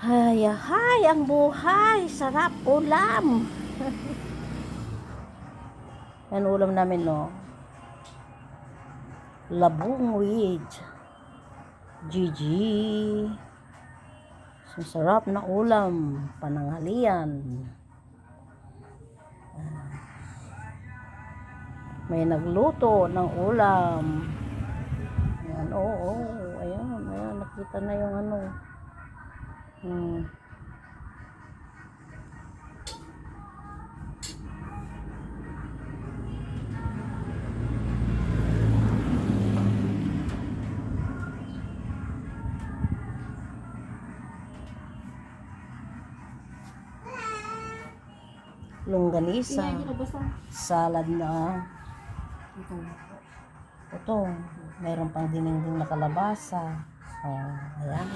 Hay, hay, ang buhay. Sarap ulam. Yan ulam namin, no? Labong with Gigi. Masarap na ulam. Pananghalian. May nagluto ng ulam. Ayan, oo, oo. Ayan, ayan. Nakita na yung ano. Hmm. Longganisa. Salad na. Ito, mayroon pang dinengding na kalabasa. Oh, ayan.